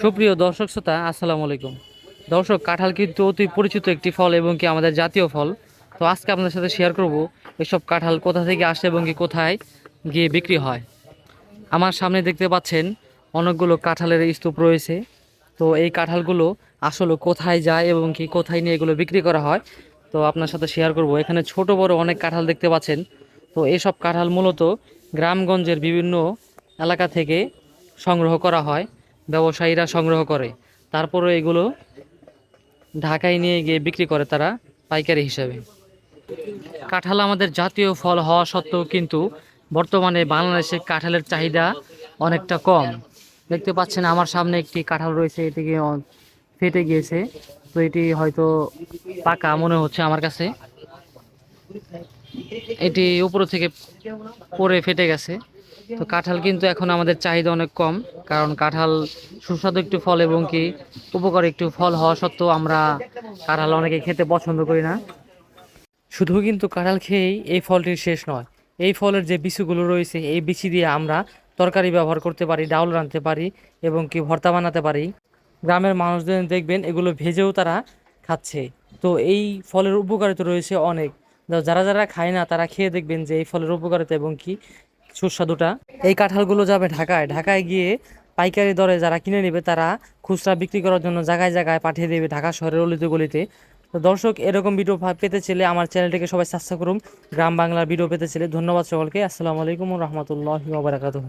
সুপ্রিয় দর্শক শ্রোতা, আসসালামু আলাইকুম। দর্শক, কাঁঠাল কিন্তু অতি পরিচিত একটি ফল এবং কি আমাদের জাতীয় ফল। তো আজকে আপনাদের সাথে শেয়ার করব এসব কাঁঠাল কোথা থেকে আসে এবং কি কোথায় গিয়ে বিক্রি হয়। আমার সামনে দেখতে পাচ্ছেন অনেকগুলো কাঁঠালের স্তূপ রয়েছে। তো এই কাঁঠালগুলো আসলে কোথায় যায় এবং কি কোথায় নিয়ে এগুলো বিক্রি করা হয়, তো আপনার সাথে শেয়ার করব। এখানে ছোট বড় অনেক কাঁঠাল দেখতে পাচ্ছেন। তো এইসব কাঁঠাল মূলত গ্রামগঞ্জের বিভিন্ন এলাকা থেকে সংগ্রহ করা হয়। ব্যবসায়ীরা সংগ্রহ করে। তারপরে এগুলো ঢাকায় নিয়ে গিয়ে বিক্রি করে তারা পাইকারি হিসাবে। কাঁঠাল আমাদের জাতীয় ফল হওয়া সত্ত্বেও কিন্তু বর্তমানে বাংলাদেশে কাঁঠালের চাহিদা অনেকটা কম। দেখতে পাচ্ছেন আমার সামনে একটি কাঁঠাল রয়েছে এটিকে ফেটে গিয়েছে। তো এটি হয়তো পাকা মনে হচ্ছে আমার কাছে। এটি উপর থেকে পরে ফেটে গেছে। তো কাঁঠাল কিন্তু এখন আমাদের চাহিদা অনেক কম, কারণ কাঁঠাল সুস্বাদু একটু ফল এবং কি উপকার একটু ফল হওয়া সত্ত্বেও আমরা কাঁঠাল অনেকে খেতে পছন্দ করি না। শুধু কিন্তু কাঁঠাল খেয়েই এই ফলটির শেষ নয়, এই ফলের যে বিচিগুলো রয়েছে, এই বিচি দিয়ে আমরা তরকারি ব্যবহার করতে পারি, ডাউল রাঁধতে পারি এবং কি ভর্তা বানাতে পারি। গ্রামের মানুষদের দেখবেন এগুলো ভেজেও তারা খাচ্ছে। তো এই ফলের উপকারিতা রয়েছে অনেক। যারা যারা খায় না, তারা খেয়ে দেখবেন যে এই ফলের উপকারিতা এবং কি সুস্বাদুটা। এই কাঁঠালগুলো যাবে ঢাকায়। ঢাকায় গিয়ে পাইকারি দরে যারা কিনে নেবে, তারা খুচরা বিক্রি করার জন্য জায়গায় জায়গায় পাঠিয়ে দেবে ঢাকা শহরের অলিতে গলিতে। তো দর্শক, এরকম ভিডিও পেতে চাইলে আমার চ্যানেলটিকে সবাই সাবস্ক্রাইব করুন। গ্রাম বাংলার ভিডিও পেতে চাইলে ধন্যবাদ সকলকে। আসসালামু আলাইকুম রহমতুল্লাহ বারাকাতুহ।